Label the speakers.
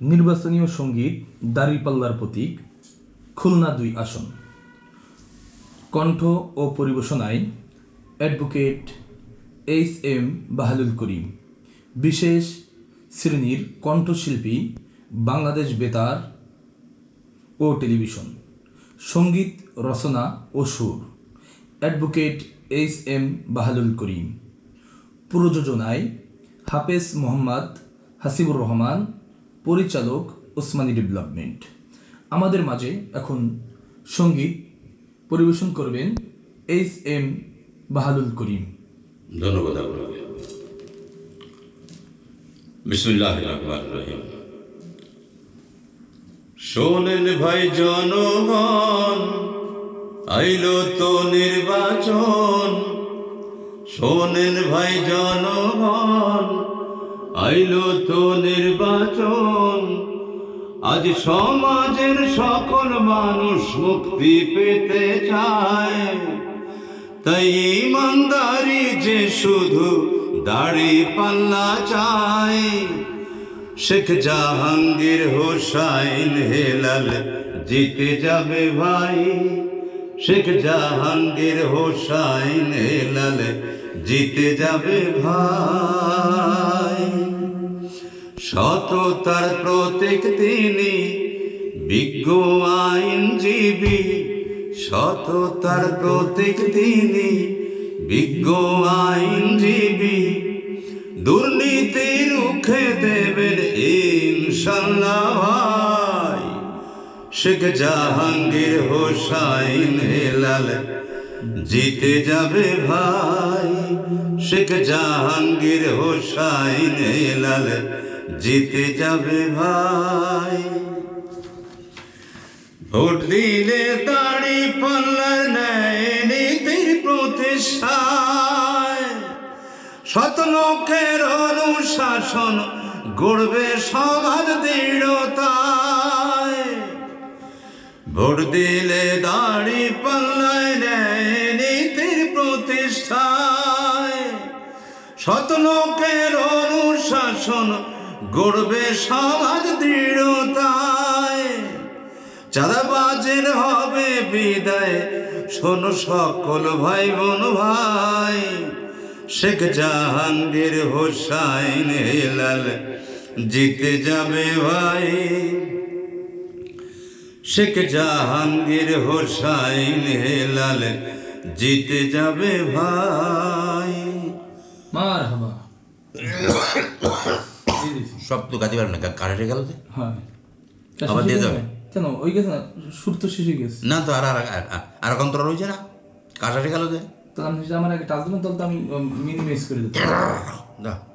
Speaker 1: নির্বাচনীয় সংগীত দাঁড়িপাল্লার প্রতীক, খুলনা দুই আসন। কণ্ঠ ও পরিবেশনায় advocate H M Bahalul Karim. বিশেষ শ্রেণির কণ্ঠশিল্পী, বাংলাদেশ বেতার ও টেলিভিশন। সংগীত, রচনা ও সুর। Advocate H M Bahalul Karim. প্রযোজনায় হাফেজ মোহাম্মদ হাসিবুর রহমান পরিচালক ওসমানী ডেভেলপমেন্ট। আমাদের মাঝে এখন সংগীত পরিবেশন করবেন এইচ এম বাহালুল করিম।
Speaker 2: ধন্যবাদ আপনাকে। শোনেন ভাই জনগণ, আইলো তো নির্বাচন। শোনেন ভাই জনগণ, আইলো তো নির্বাচন। আজ সমাজের সকল মানুষ মুক্তি পেতে চায়। তাই ইমানদারি যে শুধু দাড়ি পাল্লা চায়। শেখ জাহাঙ্গীর হোসাইন হেলাল জিতে যাবে ভাই। শেখ জাহাঙ্গীর হোসাইন হেলাল জিতে যাবে ভাই। সততার প্রতীক তিনি, বিজ্ঞ আইনজীবী। সততার প্রতীক তিনি, বিজ্ঞ আইনজীবী। দুর্নীতি রুখে দেবেন ইনশাল্লাহ শেখ জাহাঙ্গীর হোসাইন হেলাল জিতে যাবে ভাই। শেখ জাহাঙ্গীর হোসাইন হেলাল জিতে যাবে ভাই। ভোট দিলে দাড়ি পাল্লার ন্যায় নীতির প্রতিষ্ঠায়। শত লোকের অনুশাসন গড়বে সমাজ দৃঢ়তায়। ভোট দিলে দাড়ি পাল্লায় ন্যায় নীতির প্রতিষ্ঠায়। শত লোকের অনুশাসন গড়বে সমাজ দৃঢ়তায়। চাঁদাবাজের হবে বিদায়, শোনো সকল ভাই বোন ভাই। শেখ জাহাঙ্গীর হোসাইন হেলাল জিতে যাবে ভাই। শেখ জাহাঙ্গীর হোসাইন হেলাল জিতে যাবে ভাই।
Speaker 1: মার
Speaker 2: সব তো গাতে পারবে না কারেন্টে গেল যে।
Speaker 1: হ্যাঁ।
Speaker 2: আবার দিয়ে যাবে?
Speaker 1: কেন? ওই গেছে না সুর তো শেষে গেছে।
Speaker 2: না তো আর আর আর- কন্তর রয়েছে না। কাটারে গেল যে?
Speaker 1: তো আমি আমার আগে টাচ দিলাম তাহলে তো আমি মিনিমাইজ করে দিতাম।
Speaker 2: না